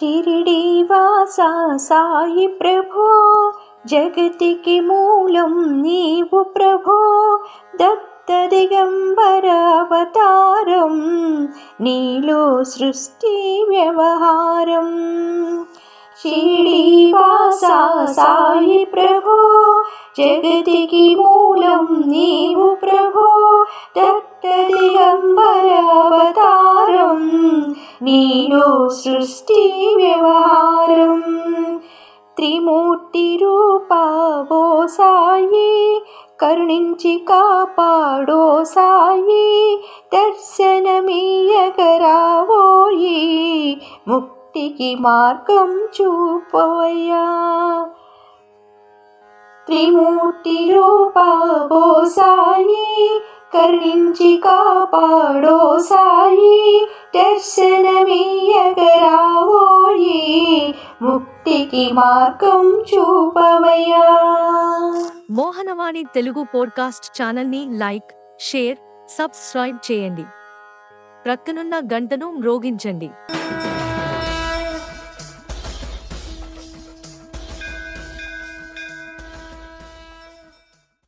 షిరిడి వాసా సాయి ప్రభో. జగతికి మూలం నీవు ప్రభో. దత్త దిగంబరావతారం నీలో సృష్టి వ్యవహారం. షిరిడి వాసా సాయి ప్రభో. జగతికి మూలం నీవు ప్రభో. దత్త దిగంబరావతారం నీయో సృష్టి వ్యవహారం. త్రిమూర్తి రూపావో సాయి కరుణించి కాపాడో సాయి దర్శనమీయగరావోయి ముక్తికి మార్గం చూపోయా త్రిమూర్తి రూపావో సాయి కరుణించి కాపాడో సాయి దర్శనమీయగరావోయి ముక్తికి మార్గం చూపవయ్యా. మోహనవాణి తెలుగు పోడ్కాస్ట్ ఛానల్ని లైక్ షేర్ సబ్స్క్రైబ్ చేయండి. ప్రక్కనున్న గంటను మ్రోగించండి.